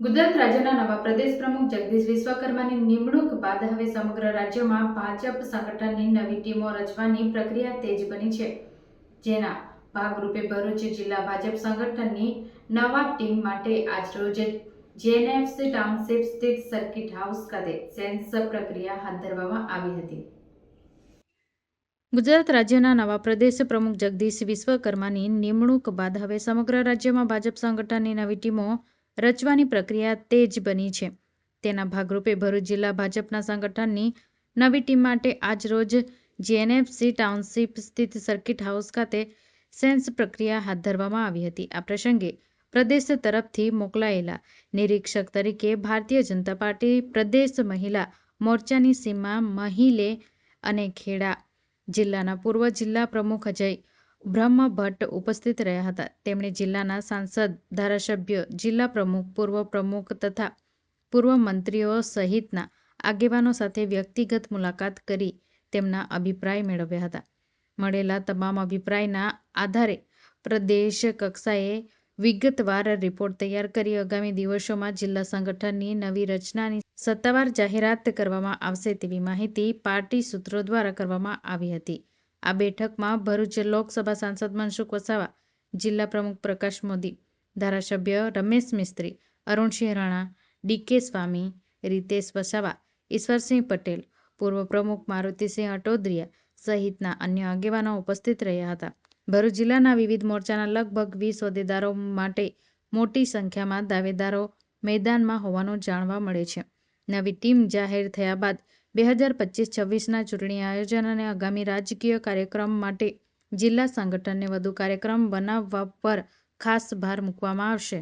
ગુજરાત રાજ્યના નવા પ્રદેશ પ્રમુખ જગદીશ વિશ્વકર્માની નિમણૂક બાદ હવે સમગ્ર રાજ્યમાં ભાજપ સંગઠનની નવી ટીમો રચવાની પ્રક્રિયા તેજ બની છે. જેના ભાગરૂપે ભરૂચ જિલ્લા ભાજપ સંગઠનની નવા ટીમ માટે આજરોજ જેએનએફસી ટાઉનશીપ સ્થિત સર્કિટ હાઉસ ખાતે સેન્સ પ્રક્રિયા હાથ ધરવામાં આવી હતી. ગુજરાત રાજ્યના નવા પ્રદેશ પ્રમુખ જગદીશ વિશ્વકર્માની નિમણૂક બાદ હવે સમગ્ર રાજ્યમાં ભાજપ સંગઠનની નવી ટીમો રચવાની પ્રક્રિયા તેજ બની છે. તેના ભાગરૂપે ભરૂચ જિલ્લા ભાજપના સંગઠનની નવી ટીમ માટે આજરોજ જીએનએફસી ટાઉનશીપ સ્થિત સર્કિટ હાઉસ ખાતે સેન્સ પ્રક્રિયા હાથ ધરવામાં આવી હતી. આ પ્રસંગે પ્રદેશ તરફથી મોકલાયેલા નિરીક્ષક તરીકે ભારતીય જનતા પાર્ટી પ્રદેશ મહિલા મોરચાની સીમા મહિલે અને ખેડા જિલ્લાના પૂર્વ જિલ્લા પ્રમુખ અજય બ્રહ્મભટ્ટ ઉપસ્થિત રહ્યા હતા. તેમણે જિલ્લાના સાંસદ, ધારાસભ્ય, જિલ્લા પ્રમુખ, પૂર્વ પ્રમુખ તથા પૂર્વ મંત્રીઓ સહિતના આગેવાનો સાથે વ્યક્તિગત મુલાકાત કરી તેમના અભિપ્રાય મેળવ્યા હતા. મળેલા તમામ અભિપ્રાયના આધારે પ્રદેશ કક્ષાએ વિગતવાર રિપોર્ટ તૈયાર કરી આગામી દિવસોમાં જિલ્લા સંગઠનની નવી રચનાની સત્તાવાર જાહેરાત કરવામાં આવશે તેવી માહિતી પાર્ટી સૂત્રો દ્વારા કરવામાં આવી હતી. આ બેઠકમાં ભરૂચ લોકસભા સાંસદ મનસુખ વસાવા, જિલ્લા પ્રમુખ પ્રકાશ મોદી, ધારાસભ્ય રમેશ મિસ્ત્રી, અરુણસિંહ રાણા ડીકે સ્વામી, રીતેશ વસાવા, ઈશ્વરસિંહ પટેલ, પૂર્વ પ્રમુખ મારુતિસિંહ અટોદરિયા સહિતના અન્ય આગેવાનો ઉપસ્થિત રહ્યા હતા. ભરૂચ જિલ્લાના વિવિધ મોરચાના લગભગ વીસ હોદ્દેદારો માટે મોટી સંખ્યામાં દાવેદારો મેદાનમાં હોવાનું જાણવા મળે છે. નવી ટીમ જાહેર થયા બાદ બે હજાર પચીસ છવ્વીસના ચૂંટણી આયોજન અને આગામી રાજકીય કાર્યક્રમ માટે જિલ્લા સંગઠનને વધુ કાર્યક્રમ બનાવવા પર ખાસ ભાર મૂકવામાં આવશે.